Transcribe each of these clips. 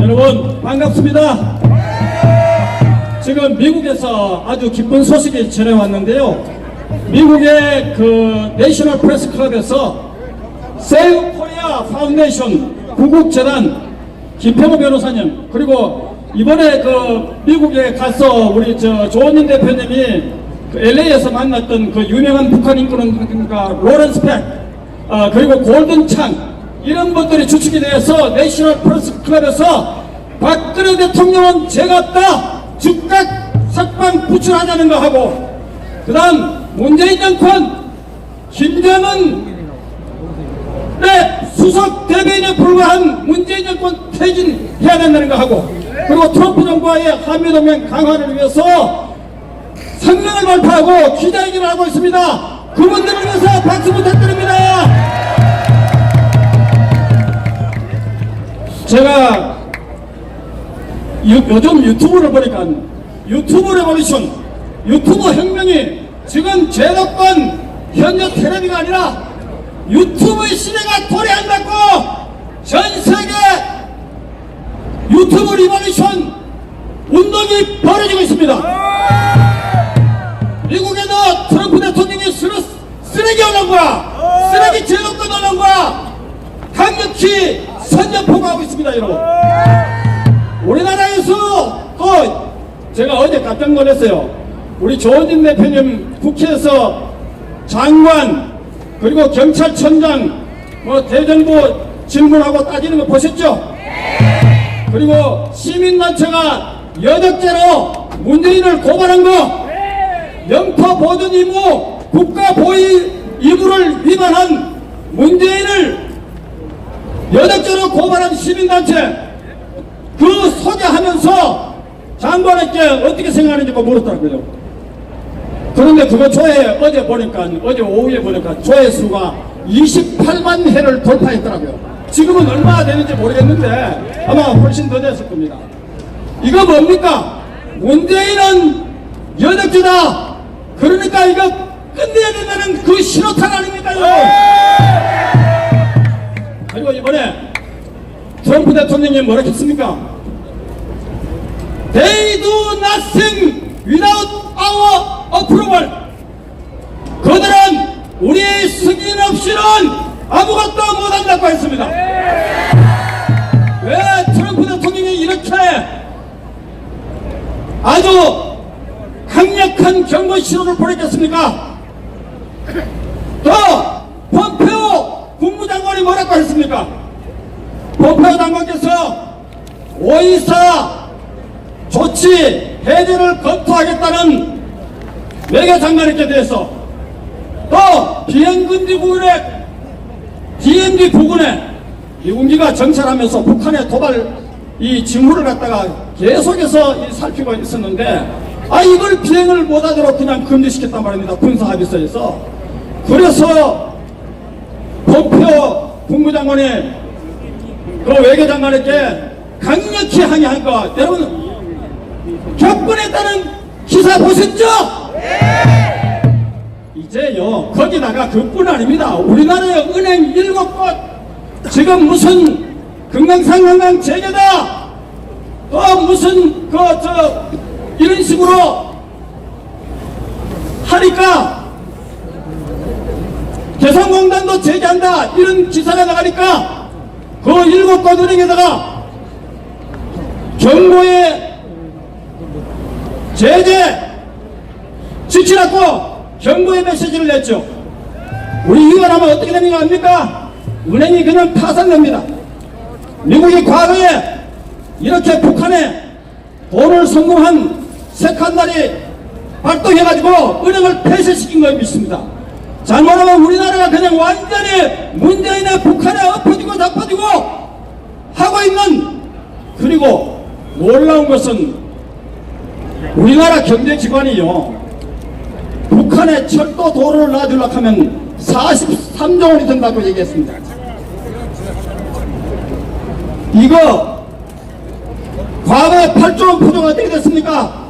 여러분 반갑습니다. 지금 미국에서 아주 기쁜 소식이 전해왔는데요. 미국의 그 내셔널 프레스 클럽에서 세이브 코리아 파운데이션 구국재단 김평호 변호사님 그리고 이번에 그 미국에 가서 우리 저 조원진 대표님이 그 LA에서 만났던 그 유명한 북한 인권운동가 로렌스 팩 아, 그리고 골든 창 이런 분들이 주축이 되어서 내셔널 프레스 클럽에서 박근혜 대통령은 제가 다 즉각 석방 구출하자는 거 하고 그 다음 문재인 정권 김정은 네, 수석 대변인에 불과한 문재인 정권 퇴진해야 된다는 거 하고 그리고 트럼프 정부와의 한미동맹 강화를 위해서 성명을 발표하고 기자회견을 하고 있습니다. 그분들을 위해서 박수 부탁드립니다. 제가 요, 요즘 유튜브를 보니까 유튜브 레볼루션 유튜브 혁명이 지금 제도권 현재 테레비가 아니라 유튜브의 시대가 도래한다고 전 세계 유튜브 리볼루션 운동이 벌어지고 있습니다. 미국에도 트럼프 대통령이 쓰레, 쓰레기 언론과 쓰레기 제도권 언론과 강력히 선전포고하고 있습니다, 여러분. 우리나라에서 또 제가 어제 깜짝 놀랐어요. 우리 조원진 대표님 국회에서 장관 그리고 경찰청장 뭐 대정부 질문하고 따지는 거 보셨죠? 그리고 시민단체가 여적죄로 문재인을 고발한 거 영토 보존 의무 국가 보위義務를 위반한 문재인을 여적죄로 고발한 시민단체 그 소개하면서 장관에게 어떻게 생각하는지 물었더라고요. 그런데 그거 조회 어제 보니까 어제 오후에 보니까 조회수가 28만 회를 돌파했더라고요. 지금은 얼마나 되는지 모르겠는데 아마 훨씬 더 됐을 겁니다. 이거 뭡니까? 문재인은 여적죄다. 그러니까 이거 끝내야 된다는 그 신호탄 아닙니까? 그리고 이번에 트럼프 대통령이 뭐라 했습니까? They do nothing without our approval. 그들은 우리의 승인 없이는 아무것도 못한다고 했습니다. 왜 트럼프 대통령이 이렇게 아주 강력한 경고 신호를 보냈겠습니까? 또 폼페오 국무장관이 뭐라고 했습니까? 폼페오 장관께서 오이사 조치 해제를 검토하겠다는 외교 장관에게 대해서 또 비행금지 부근에 DMZ 부근에 미군기가 정찰하면서 북한의 도발 이 징후를 갖다가 계속해서 이 살피고 있었는데 아 이걸 비행을 못하도록 그냥 금지시켰단 말입니다 군사 합의서에서 그래서 폼페오 국무장관이 그 외교장관에게 강력히 항의한 거 여러분 격분했다는 기사 보셨죠? 이제요 거기다가 그뿐 아닙니다. 우리나라의 은행 일곱 곳 지금 무슨 금강산 관광 재개다! 또 무슨 그 저 이런 식으로 하니까 개성공단도 재개한다 이런 기사가 나가니까 그 일곱 곳 은행에다가 정부의 제재 지치라고 정부의 메시지를 냈죠. 우리 위원하면 어떻게 되는 거 아닙니까? 은행이 그냥 파산됩니다. 미국이 과거에 이렇게 북한에 돈을 성공한 세컨달이 발동해가지고 은행을 폐쇄시킨 거 믿습니다. 잘못하면 우리나라가 그냥 완전히 문재인의 북한에 엎어지고 잡아지고 하고 있는 그리고 놀라운 것은 우리나라 경제기관이요 북한에 철도 도로를 놔주려고 하면 43조 원이 든다고 얘기했습니다 이거 과거에 8조 원 포조가 어떻게 됐습니까?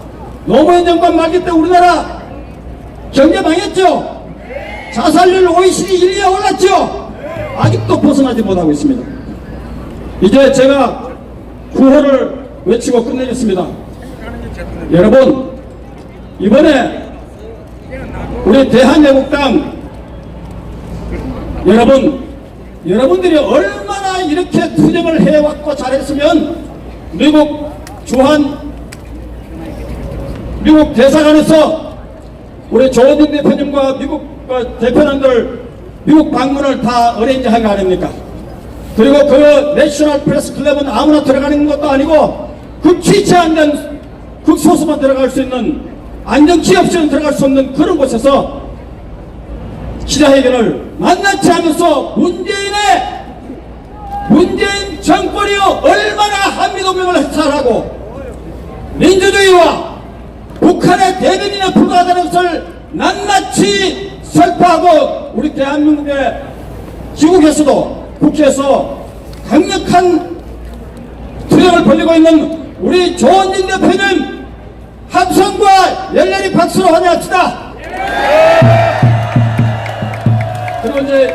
노무현 정권 말기 때 우리나라 경제 망했죠? 자살률 OECD 1위에 올랐죠? 아직도 벗어나지 못하고 있습니다 이제 제가 구호를 외치고 끝내겠습니다. 여러분, 이번에 우리 대한애국당 여러분, 여러분들이 얼마나 이렇게 투쟁을 해왔고 잘했으면 미국 주한 미국 대사관에서 우리 조원진 대표님과 미국 어, 대표님들 미국 방문을 다 어레인지 한거 아닙니까? 그리고 그 내셔널 프레스 클럽은 아무나 들어가는 것도 아니고 극히 제한된 극소수만 들어갈 수 있는 안정키 없이는 들어갈 수 없는 그런 곳에서 기자회견을 만나지 않으면서 문재인의 문재인 정권이 얼마나 한미동맹을 해탈하고 민주주의와 북한의 대변인에 불과하다는 것을 낱낱이 설파하고 우리 대한민국의 지국에서도 국회에서 강력한 투쟁을 벌이고 있는 우리 조원진 대표님 함성과 열렬히 박수로 환영합시다. 그리고 이제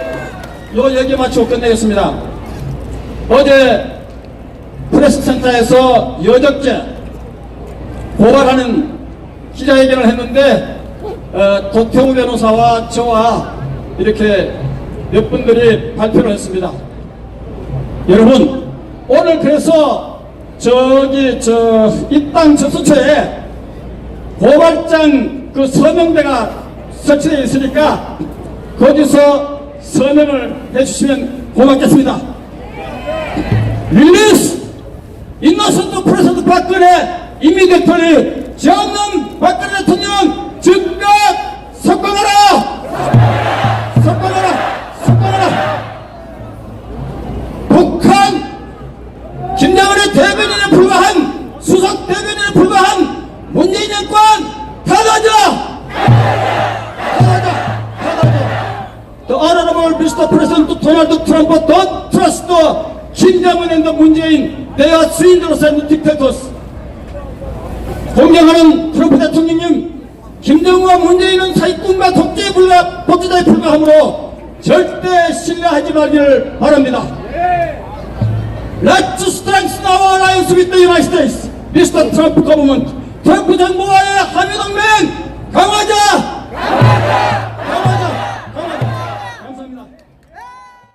요 얘기 마치고 끝내겠습니다. 어제 프레스센터에서 여적죄 고발하는 기자회견을 했는데 어, 도태우 변호사와 저와 이렇게 몇 분들이 발표를 했습니다. 여러분 오늘 그래서 저기 저 입당 접수처에 고발장 그 서명대가 설치되어 있으니까 거기서 서명을 해주시면 고맙겠습니다. 릴리스 인노선트 프레젠트 박근혜 이미디어털리 정남 박근혜 대통령 즉각 석방하라 석방하라 석방하라 북한 김정은의 대변인에 불과한 수석 대변인에 불과한 문재인 정권 Donald Trump don't trust the Kim Jong-un and the Moon Jae-in. They are swindlers and dictators. 공경하는 트럼프 대통령님, 김정은과 문재인은 사기꾼과 독재에 불과, 독재자에 불과하므로 절대 신뢰하지 말기를 바랍니다. Let's strengthen our alliance with the United States, Mr. Trump government. 트럼프 정부와의 한미 동맹 강화하자!